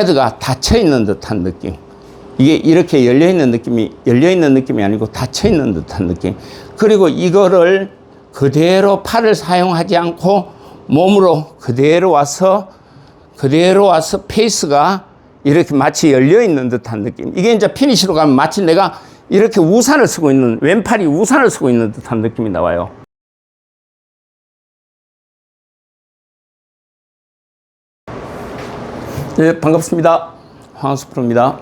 헤드가 닫혀 있는 듯한 느낌. 이게 이렇게 열려 있는 느낌이 열려 있는 느낌이 아니고 닫혀 있는 듯한 느낌. 그리고 이거를 그대로 팔을 사용하지 않고 몸으로 그대로 와서 그대로 와서 페이스가 이렇게 마치 열려 있는 듯한 느낌. 이게 이제 피니시로 가면 마치 내가 이렇게 우산을 쓰고 있는 왼팔이 우산을 쓰고 있는 듯한 느낌이 나와요. 네, 반갑습니다. 황수 프로입니다.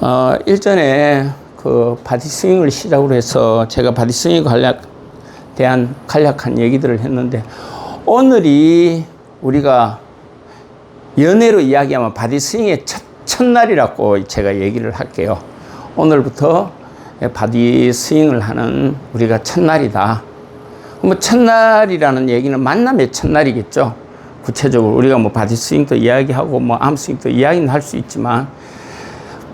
어, 일전에 그 바디 스윙을 시작으로 해서 제가 바디 스윙에 관련 대한 간략한 얘기들을 했는데 오늘이 우리가 연애로 이야기하면 바디 스윙의 첫, 첫날이라고 제가 얘기를 할게요. 오늘부터 바디 스윙을 하는 우리가 첫날이다. 뭐 첫날이라는 얘기는 만남의 첫날이겠죠. 구체적으로 우리가 뭐 바디 스윙도 이야기하고 뭐 암 스윙도 이야기는 할 수 있지만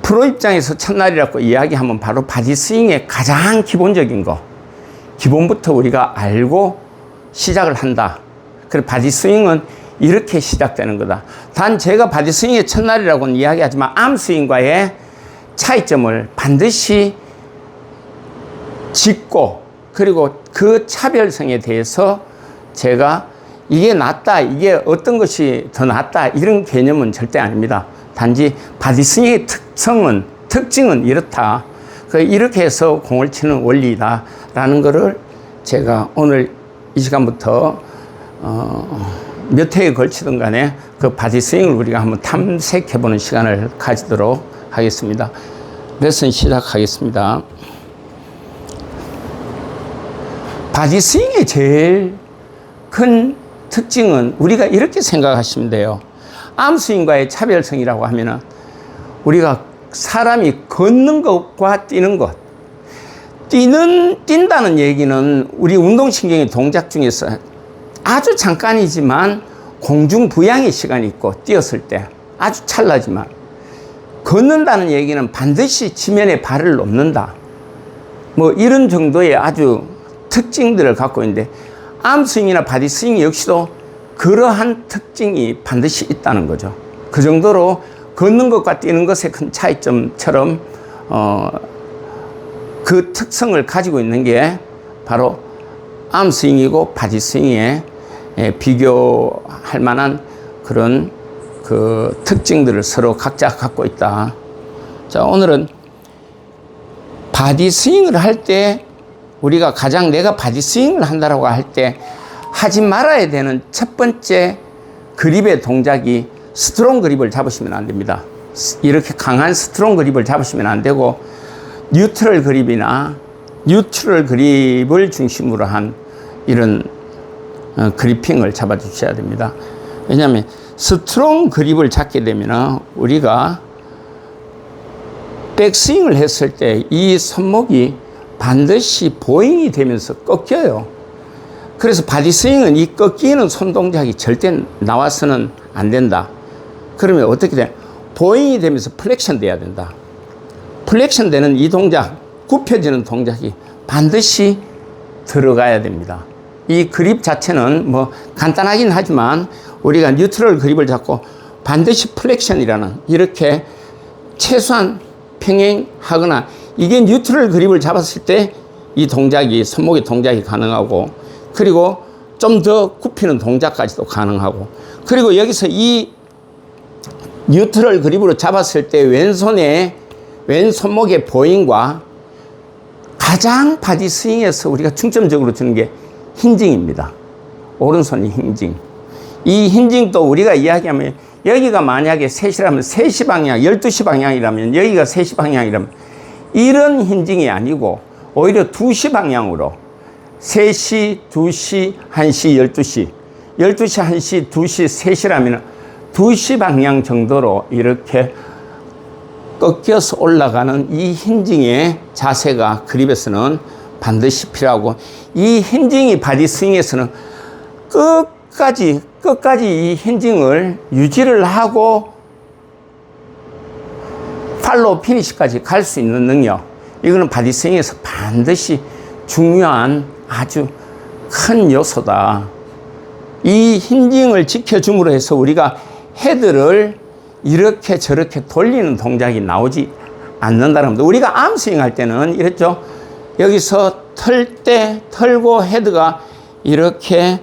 프로 입장에서 첫날이라고 이야기하면 바로 바디 스윙의 가장 기본적인 거 기본부터 우리가 알고 시작을 한다. 그래 바디 스윙은 이렇게 시작되는 거다. 단 제가 바디 스윙의 첫날이라고는 이야기하지만 암 스윙과의 차이점을 반드시 짚고 그리고 그 차별성에 대해서 제가 이게 낫다, 이게 어떤 것이 더 낫다 이런 개념은 절대 아닙니다. 단지 바디 스윙의 특성은 특징은 이렇다. 그 이렇게 해서 공을 치는 원리다라는 것을 제가 오늘 이 시간부터 어, 몇 회에 걸치든 간에 그 바디 스윙을 우리가 한번 탐색해 보는 시간을 가지도록 하겠습니다. 레슨 시작하겠습니다. 바디 스윙의 제일 큰 특징은 우리가 이렇게 생각하시면 돼요. 암 스윙과의 차별성이라고 하면은 우리가 사람이 걷는 것과 뛰는 것. 뛰는, 뛴다는 얘기는 우리 운동신경의 동작 중에서 아주 잠깐이지만 공중 부양의 시간이 있고 뛰었을 때 아주 찰나지만 걷는다는 얘기는 반드시 지면에 발을 놓는다. 뭐 이런 정도의 아주 특징들을 갖고 있는데 암스윙이나 바디스윙 역시도 그러한 특징이 반드시 있다는 거죠. 그 정도로 걷는 것과 뛰는 것의 큰 차이점처럼 어, 그 특성을 가지고 있는 게 바로 암스윙이고 바디스윙에 예, 비교할 만한 그런 그 특징들을 서로 각자 갖고 있다. 자, 오늘은 바디 스윙을 할 때 우리가 가장 내가 바디 스윙을 한다라고 할 때 하지 말아야 되는 첫 번째 그립의 동작이 스트롱 그립을 잡으시면 안 됩니다. 이렇게 강한 스트롱 그립을 잡으시면 안 되고 뉴트럴 그립이나 뉴트럴 그립을 중심으로 한 이런 어, 그리핑을 잡아 주셔야 됩니다. 왜냐하면 스트롱 그립을 잡게 되면 우리가 백스윙을 했을 때 이 손목이 반드시 보잉이 되면서 꺾여요. 그래서 바디 스윙은 이 꺾이는 손 동작이 절대 나와서는 안 된다. 그러면 어떻게 돼? 보잉이 되면서 플렉션 돼야 된다. 플렉션 되는 이 동작, 굽혀지는 동작이 반드시 들어가야 됩니다. 이 그립 자체는 뭐 간단하긴 하지만 우리가 뉴트럴 그립을 잡고 반드시 플렉션이라는 이렇게 최소한 평행하거나 이게 뉴트럴 그립을 잡았을 때 이 동작이 손목의 동작이 가능하고 그리고 좀 더 굽히는 동작까지도 가능하고 그리고 여기서 이 뉴트럴 그립으로 잡았을 때 왼손에 왼손목의 보잉과 가장 바디 스윙에서 우리가 중점적으로 주는 게 힌징입니다. 오른손이 힌징. 이 힌징도 우리가 이야기하면 여기가 만약에 3시라면 3시 방향, 12시 방향이라면 여기가 3시 방향이라면 이런 힌징이 아니고 오히려 2시 방향으로 3시, 2시, 1시, 12시 12시, 1시, 2시, 3시라면 2시 방향 정도로 이렇게 꺾여서 올라가는 이 힌징의 자세가 그립에서는 반드시 필요하고 이 힌징이 바디 스윙에서는 끝까지 끝까지 이 힌징을 유지를 하고 팔로우 피니시까지 갈 수 있는 능력 이거는 바디 스윙에서 반드시 중요한 아주 큰 요소다. 이 힌징을 지켜줌으로 해서 우리가 헤드를 이렇게 저렇게 돌리는 동작이 나오지 않는다는 겁니다. 우리가 암스윙 할 때는 이랬죠. 여기서 털 때 털고 헤드가 이렇게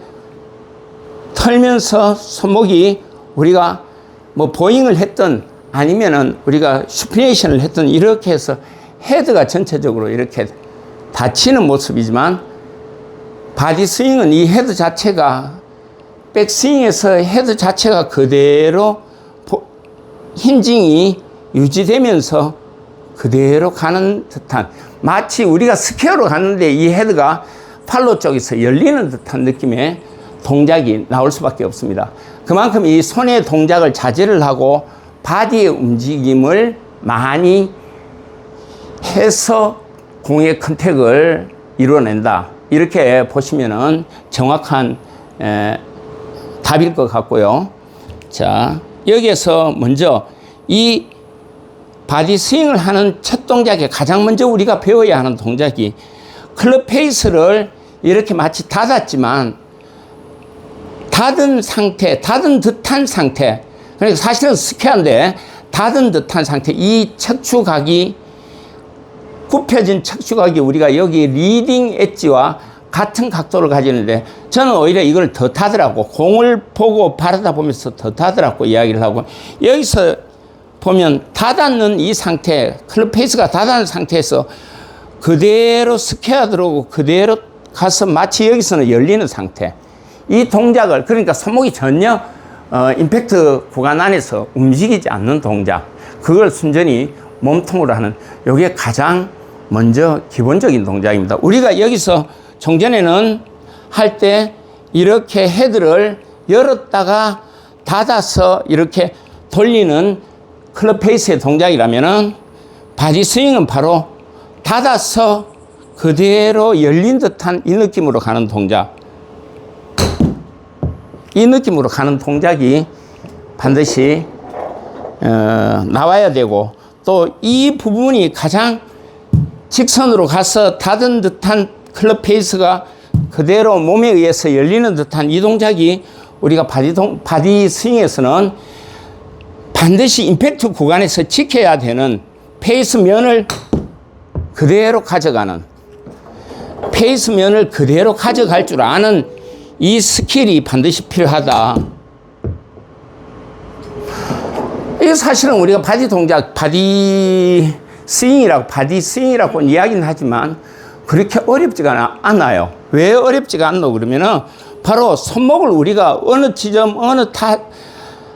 털면서 손목이 우리가 뭐 보잉을 했던 아니면은 우리가 슈피네이션을 했던 이렇게 해서 헤드가 전체적으로 이렇게 닫히는 모습이지만 바디 스윙은 이 헤드 자체가 백스윙에서 헤드 자체가 그대로 포- 힌징이 유지되면서 그대로 가는 듯한 마치 우리가 스퀘어로 갔는데 이 헤드가 팔로 쪽에서 열리는 듯한 느낌의 동작이 나올 수밖에 없습니다. 그만큼 이 손의 동작을 자제를 하고 바디의 움직임을 많이 해서 공의 컨택을 이루어낸다. 이렇게 보시면은 정확한 에, 답일 것 같고요. 자, 여기에서 먼저 이 바디 스윙을 하는 첫 동작에 가장 먼저 우리가 배워야 하는 동작이 클럽 페이스를 이렇게 마치 닫았지만 닫은 상태, 닫은 듯한 상태. 그러니까 사실은 스퀘어인데 닫은 듯한 상태. 이 척추각이 굽혀진 척추각이 우리가 여기 리딩 엣지와 같은 각도를 가지는데 저는 오히려 이걸 더 타더라고 공을 보고 바라다 보면서 더 타더라고 이야기를 하고 여기서 보면 닫았는 이 상태 클럽 페이스가 닫았는 상태에서 그대로 스퀘어 들어오고 그대로 가서 마치 여기서는 열리는 상태 이 동작을 그러니까 손목이 전혀 어, 임팩트 구간 안에서 움직이지 않는 동작 그걸 순전히 몸통으로 하는 이게 가장 먼저 기본적인 동작입니다. 우리가 여기서 종전에는 할 때 이렇게 헤드를 열었다가 닫아서 이렇게 돌리는 클럽 페이스의 동작이라면은 바디 스윙은 바로 닫아서 그대로 열린 듯한 이 느낌으로 가는 동작. 이 느낌으로 가는 동작이 반드시 어, 나와야 되고 또 이 부분이 가장 직선으로 가서 닫은 듯한 클럽 페이스가 그대로 몸에 의해서 열리는 듯한 이 동작이 우리가 바디, 동, 바디 스윙에서는 반드시 임팩트 구간에서 지켜야 되는 페이스 면을 그대로 가져가는 페이스 면을 그대로 가져갈 줄 아는 이 스킬이 반드시 필요하다. 이게 사실은 우리가 바디 동작, 바디 스윙이라고, 바디 스윙이라고 이야기는 하지만 그렇게 어렵지가 않아요. 왜 어렵지가 않노? 그러면은 바로 손목을 우리가 어느 지점, 어느 타,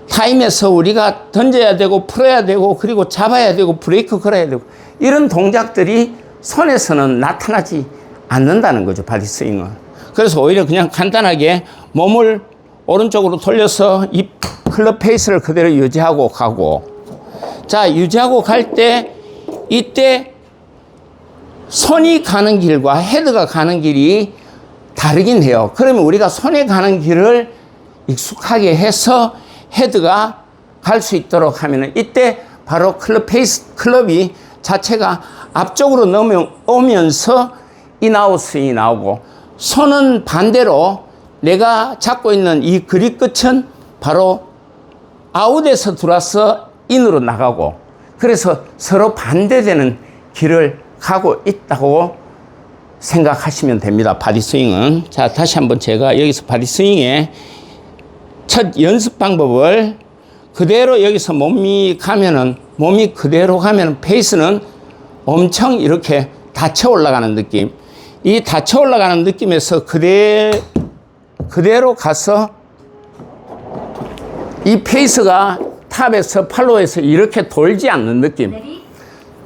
타임에서 우리가 던져야 되고 풀어야 되고 그리고 잡아야 되고 브레이크 걸어야 되고 이런 동작들이 손에서는 나타나지 않는다는 거죠. 바디 스윙은. 그래서 오히려 그냥 간단하게 몸을 오른쪽으로 돌려서 이 클럽 페이스를 그대로 유지하고 가고 자 유지하고 갈 때 이때 손이 가는 길과 헤드가 가는 길이 다르긴 해요. 그러면 우리가 손에 가는 길을 익숙하게 해서 헤드가 갈 수 있도록 하면은 이때 바로 클럽 페이스 클럽이 자체가 앞쪽으로 넘어오면서 인아웃 스윙이 나오고 손은 반대로 내가 잡고 있는 이 그립 끝은 바로 아웃에서 들어와서 인으로 나가고 그래서 서로 반대되는 길을 가고 있다고 생각하시면 됩니다. 바디 스윙은. 자, 다시 한번 제가 여기서 바디 스윙의 첫 연습 방법을 그대로 여기서 몸이 가면은 몸이 그대로 가면 페이스는 엄청 이렇게 닫혀 올라가는 느낌. 이 닫혀 올라가는 느낌에서 그대 그대로 가서 이 페이스가 탑에서 팔로에서 이렇게 돌지 않는 느낌.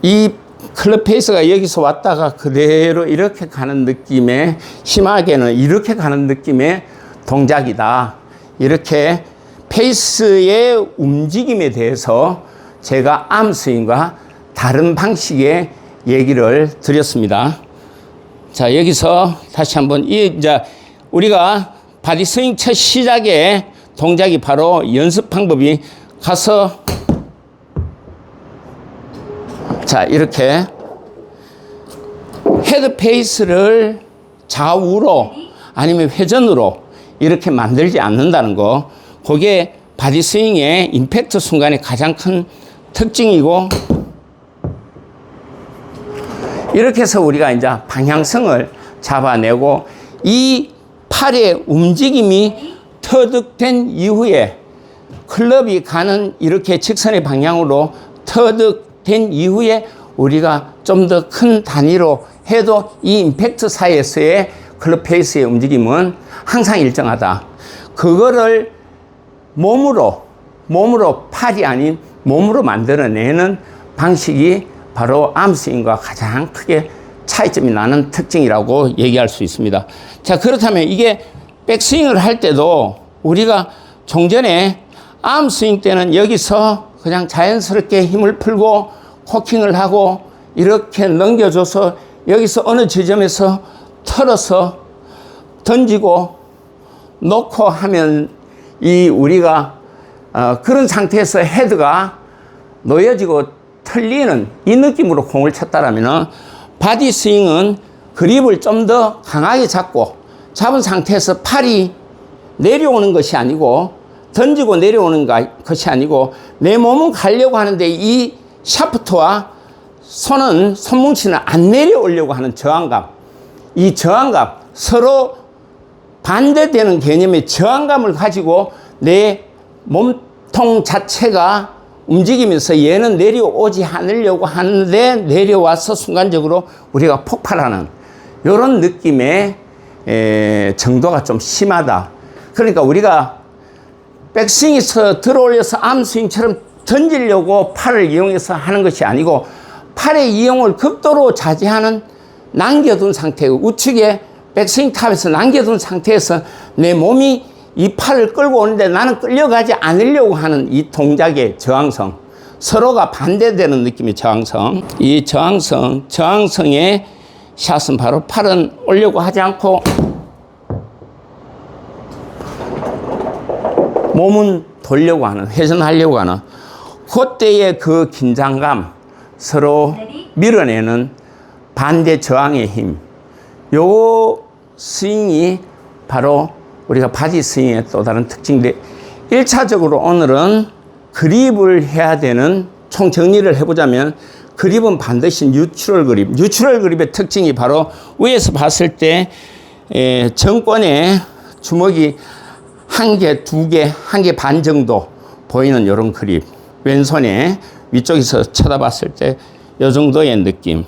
이 클럽 페이스가 여기서 왔다가 그대로 이렇게 가는 느낌의 심하게는 이렇게 가는 느낌의 동작이다. 이렇게 페이스의 움직임에 대해서 제가 암스윙과 다른 방식의 얘기를 드렸습니다. 자, 여기서 다시 한번 이 이제 우리가 바디 스윙 첫 시작의 동작이 바로 연습 방법이 가서 자, 이렇게 헤드 페이스를 좌우로 아니면 회전으로 이렇게 만들지 않는다는 거. 그게 바디 스윙의 임팩트 순간의 가장 큰 특징이고 이렇게 해서 우리가 이제 방향성을 잡아내고 이 팔의 움직임이 터득된 이후에 클럽이 가는 이렇게 직선의 방향으로 터득된 이후에 우리가 좀 더 큰 단위로 해도 이 임팩트 사이에서의 클럽 페이스의 움직임은 항상 일정하다. 그거를 몸으로, 몸으로 팔이 아닌 몸으로 만들어내는 방식이 바로 암스윙과 가장 크게 차이점이 나는 특징이라고 얘기할 수 있습니다. 자, 그렇다면 이게 백스윙을 할 때도 우리가 종전에 암스윙 때는 여기서 그냥 자연스럽게 힘을 풀고 코킹을 하고 이렇게 넘겨줘서 여기서 어느 지점에서 털어서 던지고 놓고 하면 이 우리가 어, 그런 상태에서 헤드가 놓여지고 털리는 이 느낌으로 공을 쳤다라면 바디 스윙은 그립을 좀 더 강하게 잡고 잡은 상태에서 팔이 내려오는 것이 아니고 던지고 내려오는 것이 아니고 내 몸은 가려고 하는데 이 샤프트와 손은 손뭉치는 안 내려오려고 하는 저항감. 이 저항감 서로 반대되는 개념의 저항감을 가지고 내 몸통 자체가 움직이면서 얘는 내려오지 않으려고 하는데 내려와서 순간적으로 우리가 폭발하는 이런 느낌의 에, 정도가 좀 심하다. 그러니까 우리가 백스윙에서 들어올려서 암스윙처럼 던지려고 팔을 이용해서 하는 것이 아니고 팔의 이용을 극도로 자제하는 남겨둔 상태고 우측에 백스윙 탑에서 남겨둔 상태에서 내 몸이 이 팔을 끌고 오는데 나는 끌려가지 않으려고 하는 이 동작의 저항성 서로가 반대되는 느낌의 저항성. 이 저항성 저항성의 샷은 바로 팔은 올려고 하지 않고 몸은 돌려고 하는 회전하려고 하는 그때의 그 긴장감 서로 밀어내는 반대 저항의 힘. 요 스윙이 바로 우리가 바디 스윙의 또 다른 특징인데 1차적으로 오늘은 그립을 해야 되는 총 정리를 해보자면 그립은 반드시 뉴트럴 그립. 뉴트럴 그립의 특징이 바로 위에서 봤을 때 에, 정권의 주먹이 한 개, 두 개, 한 개 반 정도 보이는 이런 그립. 왼손에 위쪽에서 쳐다봤을 때 이 정도의 느낌.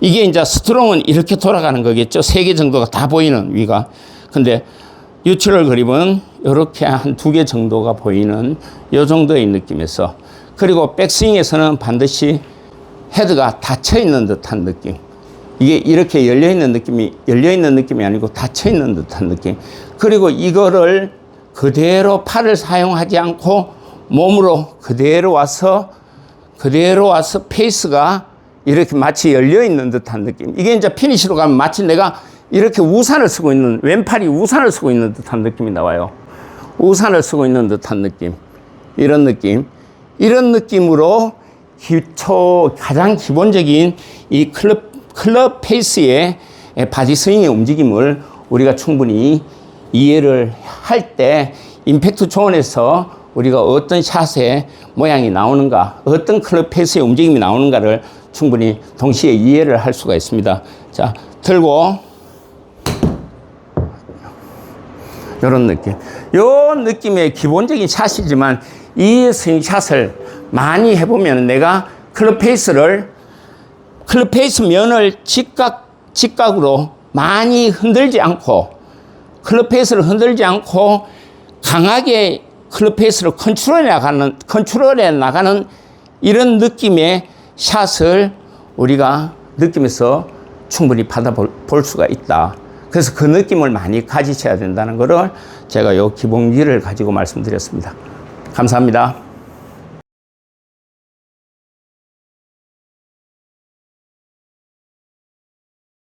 이게 이제 스트롱은 이렇게 돌아가는 거겠죠. 세 개 정도가 다 보이는 위가. 근데 유출럴 그립은 이렇게 한 두 개 정도가 보이는 이 정도의 느낌에서 그리고 백스윙에서는 반드시 헤드가 닫혀 있는 듯한 느낌. 이게 이렇게 열려 있는 느낌이 열려 있는 느낌이 아니고 닫혀 있는 듯한 느낌. 그리고 이거를 그대로 팔을 사용하지 않고 몸으로 그대로 와서 그대로 와서 페이스가 이렇게 마치 열려 있는 듯한 느낌. 이게 이제 피니시로 가면 마치 내가 이렇게 우산을 쓰고 있는 왼팔이 우산을 쓰고 있는 듯한 느낌이 나와요. 우산을 쓰고 있는 듯한 느낌. 이런 느낌. 이런 느낌으로 기초 가장 기본적인 이 클럽 클럽 페이스의 바디 스윙의 움직임을 우리가 충분히 이해를 할 때 임팩트 존에서 우리가 어떤 샷의 모양이 나오는가, 어떤 클럽 페이스의 움직임이 나오는가를 충분히 동시에 이해를 할 수가 있습니다. 자, 들고 이런 느낌. 요 느낌의 기본적인 샷이지만 이 스윙 샷을 많이 해보면 내가 클럽 페이스를 클럽 페이스 면을 직각 직각으로 많이 흔들지 않고 클럽 페이스를 흔들지 않고 강하게 클럽 페이스를 컨트롤해 나가는 컨트롤해 나가는 이런 느낌의 샷을 우리가 느끼면서 충분히 받아볼 볼 수가 있다. 그래서 그 느낌을 많이 가지셔야 된다는 것을 제가 요 기본기를 가지고 말씀드렸습니다. 감사합니다.